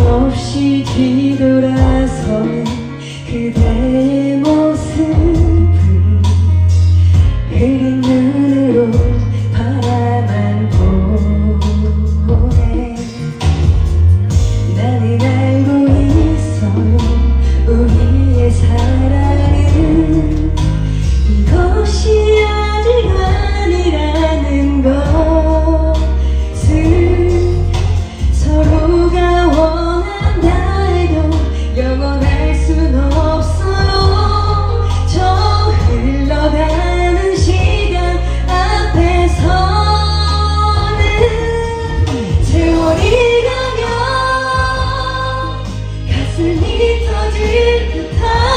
끊임없이 뒤돌아서는 그대 一个他。